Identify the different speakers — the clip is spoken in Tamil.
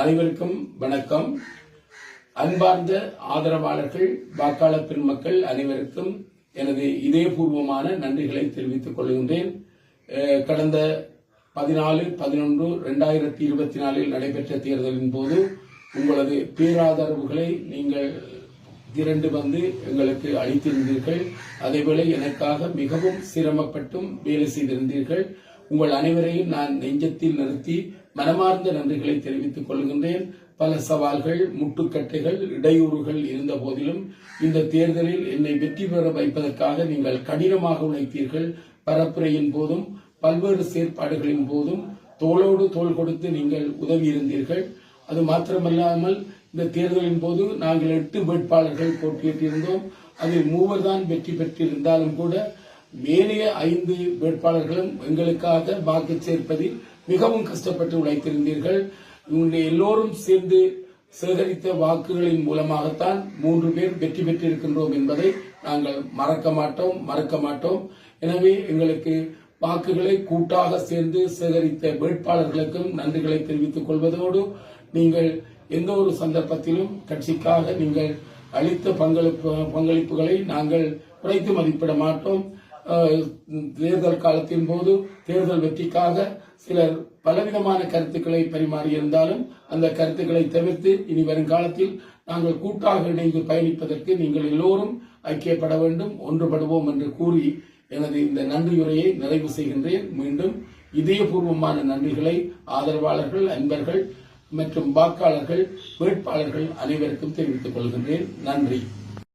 Speaker 1: அனைவருக்கும் வணக்கம். அன்பார்ந்த ஆதரவாளர்கள் வாக்காளர் பெருமக்கள் அனைவருக்கும் எனது இதயபூர்வமான நன்றிகளை தெரிவித்துக் கொள்கின்றேன். கடந்த பதினாலு பதினொன்று ரெண்டாயிரத்தி இருபத்தி நாலில் நடைபெற்ற தேர்தலின் போது உங்களது பேராதரவுகளை நீங்கள் திரண்டு வந்து எங்களுக்கு அளித்திருந்தீர்கள். அதேபோல எனக்காக மிகவும் சிரமப்பட்டும் வேலை செய்திருந்தீர்கள். உங்கள் அனைவரையும் நான் நெஞ்சத்தில் நிறுத்தி மனமார்ந்த நன்றிகளை தெரிவித்துக் கொள்கின்றேன். பல சவால்கள் முட்டுக்கட்டைகள் இடையூறுகள் இருந்த போதிலும் இந்த தேர்தலில் என்னை வெற்றி பெற வைப்பதற்காக நீங்கள் கடினமாக உழைத்தீர்கள். பரப்புரையின் போதும் பல்வேறு செயற்பாடுகளின் போதும் தோளோடு தோள் கொடுத்து நீங்கள் உதவி இருந்தீர்கள். அது மாத்திரமல்லாமல் இந்த தேர்தலின் போது நாங்கள் எட்டு வேட்பாளர்கள் போட்டியிட்டிருந்தோம். அதில் மூவர் தான் வெற்றி பெற்றிருந்தாலும் கூட மேலே ஐந்து வேட்பாளர்களும் எங்களுக்காக வாக்கு சேர்ப்பதில் மிகவும் கஷ்டப்பட்டு உழைத்திருந்தீர்கள். உங்களுடைய எல்லோரும் சேர்ந்து சேகரித்த வாக்குகளின் மூலமாகத்தான் மூன்று பேர் வெற்றி பெற்றிருக்கின்றோம் என்பதை நாங்கள் மறக்க மாட்டோம் மறக்க மாட்டோம். எனவே எங்களுக்கு வாக்குகளை கூட்டாக சேர்ந்து சேகரித்த வேட்பாளர்களுக்கும் நன்றிகளை தெரிவித்துக் கொள்வதோடு நீங்கள் எந்த ஒரு சந்தர்ப்பத்திலும் கட்சிக்காக நீங்கள் அளித்த பங்களிப்பு பங்களிப்புகளை நாங்கள் குறைத்து மதிப்பிட மாட்டோம். தேர்தல் காலத்தின் போது தேர்தல் வெற்றிக்காக சிலர் பலவிதமான கருத்துக்களை பரிமாறியிருந்தாலும் அந்த கருத்துக்களை தவிர்த்து இனி வருங்காலத்தில் நாங்கள் கூட்டாக இணைந்து பயணிப்பதற்கு நீங்கள் எல்லோரும் ஐக்கியப்பட வேண்டும் ஒன்றுபடுவோம் என்று கூறி எனது இந்த நன்றியுரையை நிறைவு செய்கின்றேன். மீண்டும் இதயபூர்வமான நன்றிகளை ஆதரவாளர்கள் அன்பர்கள் மற்றும் வாக்காளர்கள் வேட்பாளர்கள் அனைவருக்கும் தெரிவித்துக் கொள்கின்றேன். நன்றி.